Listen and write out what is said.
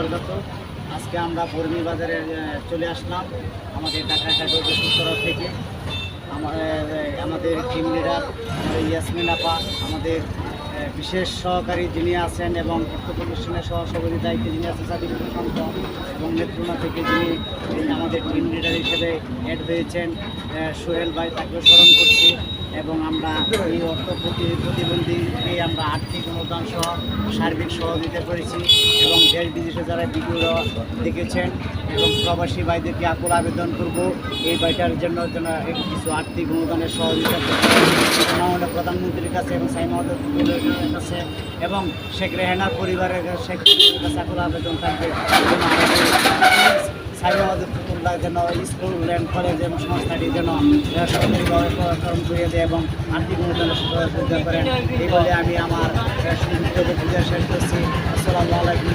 বরকাত আজকে আমরা বর্মি বাজারে চলে আসলাম আমাদের ঢাকা হেড তরফ থেকে। আমাদের টিম লিডার ইয়াসমিন আপা, আমাদের বিশেষ সহকারী যিনি আছেন এবং প্রতিষ্ঠানের সহ সভাপতি দায়িত্বে যিনি আছেন সাদিক শান্ত এবং নেত্রকোনা থেকে যিনি আমাদের টিম লিডার হিসেবে অ্যাড হয়েছেন সোহেল ভাই, তাকেও স্মরণ করছি। এবং আমরা এই অর্থ প্রতি- প্রতিবন্ধীকে আমরা আর্থিক অনুদান সহ সার্বিক সহযোগিতা করেছি এবং দেশ বিদেশে যারা ভিডিও দেখেছেন এবং প্রবাসী ভাইদেরকে আকুল আবেদন করব, এই বাইটার জন্য যেন কিছু আর্থিক অনুদানের সহযোগিতা করতে প্রধানমন্ত্রীর কাছে এবং সাই মহোদয়ের কাছে এবং শেখ রেহানার পরিবারের শেখ কাছে আকুল আবেদন থাকবে। যেন স্কুল ল্যান্ড কলেজ এবং সংস্থাটি যেন সরকারিভাবে প্রকরণ করিয়ে দেয় এবং আর্থিক অনুদানের সুযোগ করেন এই বলে আমি আমার শেষ করছি। আসসালামু আলাইকুম